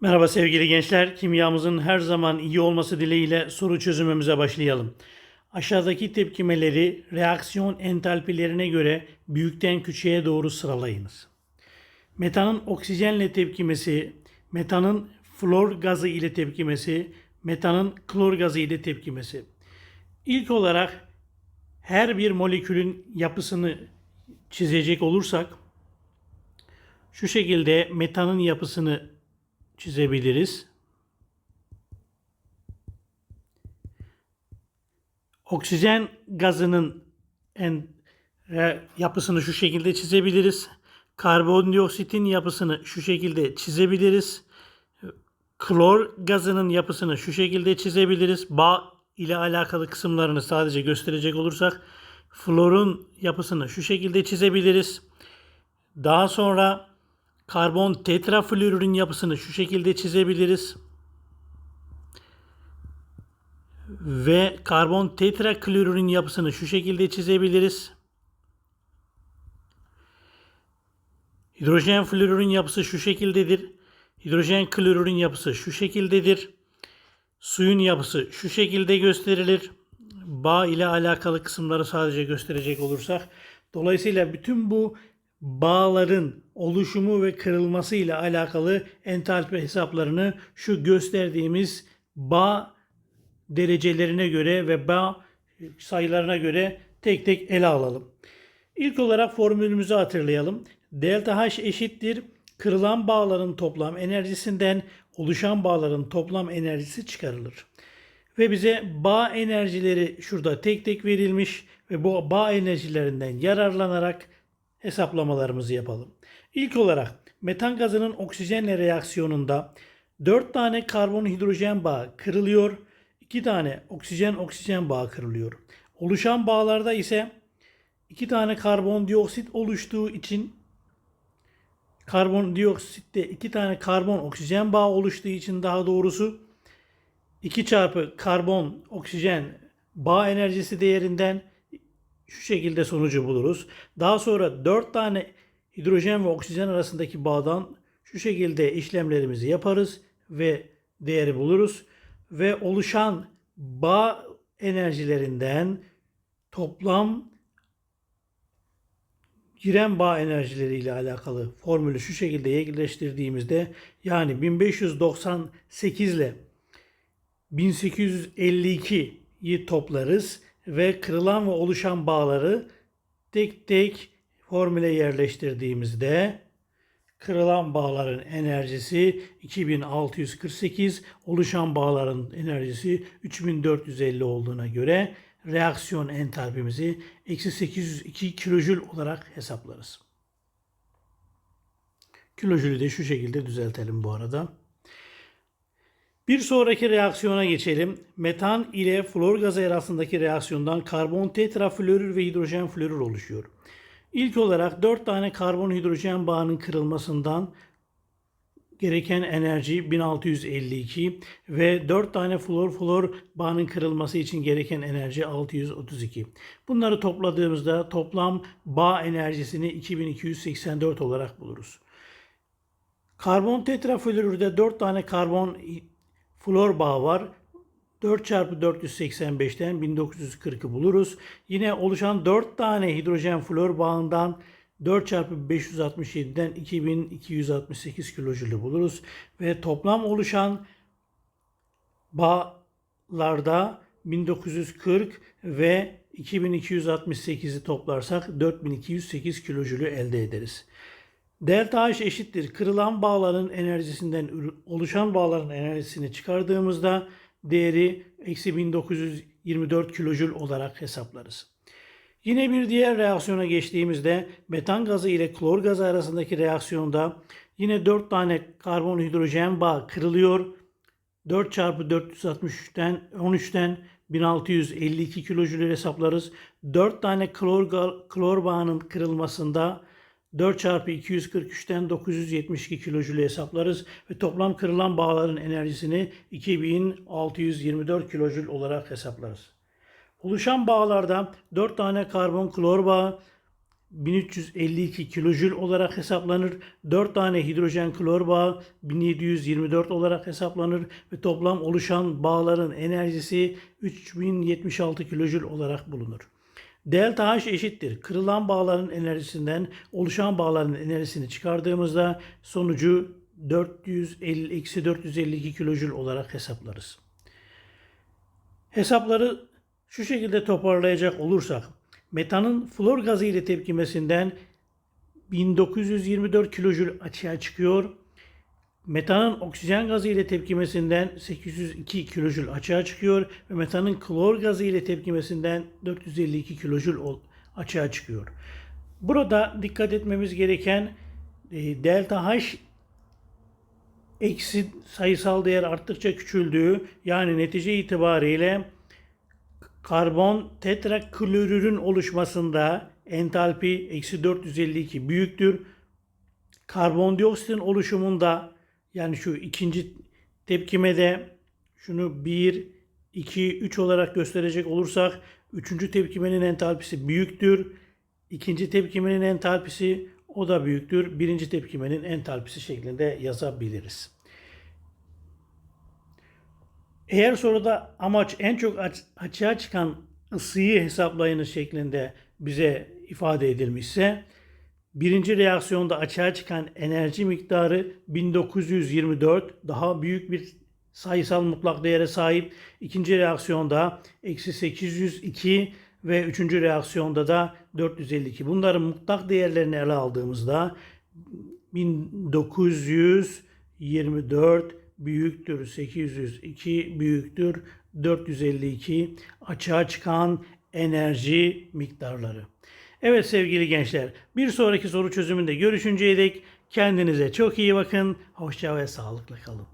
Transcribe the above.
Merhaba sevgili gençler. Kimyamızın her zaman iyi olması dileğiyle soru çözümümüze başlayalım. Aşağıdaki tepkimeleri reaksiyon entalpilerine göre büyükten küçüğe doğru sıralayınız. Metanın oksijenle tepkimesi, metanın flor gazı ile tepkimesi, metanın klor gazı ile tepkimesi. İlk olarak her bir molekülün yapısını çizecek olursak şu şekilde metanın yapısını çizebiliriz. Oksijen gazının en e, yapısını şu şekilde çizebiliriz. Karbondioksitin yapısını şu şekilde çizebiliriz. Klor gazının yapısını şu şekilde çizebiliriz. Bağ ile alakalı kısımlarını sadece gösterecek olursak florun yapısını şu şekilde çizebiliriz. Daha sonra karbon tetrafluorürün yapısını şu şekilde çizebiliriz. Ve karbon tetraklorürün yapısını şu şekilde çizebiliriz. Hidrojen florürün yapısı şu şekildedir. Hidrojen klorürün yapısı şu şekildedir. Suyun yapısı şu şekilde gösterilir. Bağ ile alakalı kısımları sadece gösterecek olursak. Dolayısıyla bütün bu bağların oluşumu ve kırılması ile alakalı entalpi hesaplarını şu gösterdiğimiz bağ derecelerine göre ve bağ sayılarına göre tek tek ele alalım. İlk olarak formülümüzü hatırlayalım. Delta H eşittir kırılan bağların toplam enerjisinden oluşan bağların toplam enerjisi çıkarılır. Ve bize bağ enerjileri şurada tek tek verilmiş ve bu bağ enerjilerinden yararlanarak hesaplamalarımızı yapalım. İlk olarak metan gazının oksijenle reaksiyonunda 4 tane karbon hidrojen bağı kırılıyor. 2 tane oksijen oksijen bağı kırılıyor. Oluşan bağlarda ise 2 tane karbondioksit oluştuğu için karbondioksitte 2 tane karbon oksijen bağı oluştuğu için daha doğrusu 2 çarpı karbon oksijen bağ enerjisi değerinden şu şekilde sonucu buluruz. Daha sonra 4 tane hidrojen ve oksijen arasındaki bağdan şu şekilde işlemlerimizi yaparız ve değeri buluruz ve oluşan bağ enerjilerinden toplam giren bağ enerjileri ile alakalı formülü şu şekilde yerleştirdiğimizde yani 1598 ile 1852'yi toplarız ve kırılan ve oluşan bağları tek tek formüle yerleştirdiğimizde kırılan bağların enerjisi 2648, oluşan bağların enerjisi 3450 olduğuna göre reaksiyon entalpimizi eksi 802 kilojül olarak hesaplarız. Kilojülü de şu şekilde düzeltelim bu arada. Bir sonraki reaksiyona geçelim. Metan ile flor gazı arasındaki reaksiyondan karbon tetraflorür ve hidrojen florür oluşuyor. İlk olarak 4 tane karbon hidrojen bağının kırılmasından gereken enerji 1652 ve 4 tane flor flor bağının kırılması için gereken enerji 632. Bunları topladığımızda toplam bağ enerjisini 2284 olarak buluruz. Karbon tetraflorürde 4 tane karbon flor bağı var. 4 çarpı 485'ten 1940'ı buluruz. Yine oluşan 4 tane hidrojen flor bağından 4 çarpı 567'den 2268 kilojülü buluruz. Ve toplam oluşan bağlarda 1940 ve 2268'i toplarsak 4208 kilojülü elde ederiz. Delta H eşittir. Kırılan bağların enerjisinden oluşan bağların enerjisini çıkardığımızda değeri eksi 1924 kilojül olarak hesaplarız. Yine bir diğer reaksiyona geçtiğimizde metan gazı ile klor gazı arasındaki reaksiyonda yine 4 tane karbon hidrojen bağı kırılıyor. 4 çarpı 463'ten 13'ten 1652 kilojül hesaplarız. 4 tane klor, klor bağının kırılmasında 4 çarpı 243'ten 972 kilojülü hesaplarız ve toplam kırılan bağların enerjisini 2624 kilojül olarak hesaplarız. Oluşan bağlarda 4 tane karbon klor bağı, 1352 kilojül olarak hesaplanır. 4 tane hidrojen klor bağı 1724 olarak hesaplanır ve toplam oluşan bağların enerjisi 3076 kilojül olarak bulunur. Delta H eşittir. Kırılan bağların enerjisinden oluşan bağların enerjisini çıkardığımızda sonucu 450 eksi 452 kilojül olarak hesaplarız. Hesapları şu şekilde toparlayacak olursak metanın flor gazı ile tepkimesinden 1924 kilojül açığa çıkıyor. Metanın oksijen gazı ile tepkimesinden 802 kilojül açığa çıkıyor ve metanın klor gazı ile tepkimesinden 452 kilojül açığa çıkıyor. Burada dikkat etmemiz gereken e, delta H eksi sayısal değer arttıkça küçüldüğü yani netice itibariyle karbon tetraklorürün oluşmasında entalpi eksi 452 büyüktür. Karbondioksitin oluşumunda yani şu ikinci tepkimede şunu 1, 2, 3 olarak gösterecek olursak üçüncü tepkimenin entalpisi büyüktür. İkinci tepkimenin entalpisi o da büyüktür. Birinci tepkimenin entalpisi şeklinde yazabiliriz. Eğer soruda amaç en çok aç- açığa çıkan ısıyı hesaplayınız şeklinde bize ifade edilmişse birinci reaksiyonda açığa çıkan enerji miktarı 1924 daha büyük bir sayısal mutlak değere sahip. İkinci reaksiyonda eksi 802 ve üçüncü reaksiyonda da 452. Bunların mutlak değerlerini ele aldığımızda 1924 büyüktür 802 büyüktür 452 açığa çıkan enerji miktarları. Evet sevgili gençler bir sonraki soru çözümünde görüşünceye dek kendinize çok iyi bakın. Hoşça ve sağlıkla kalın.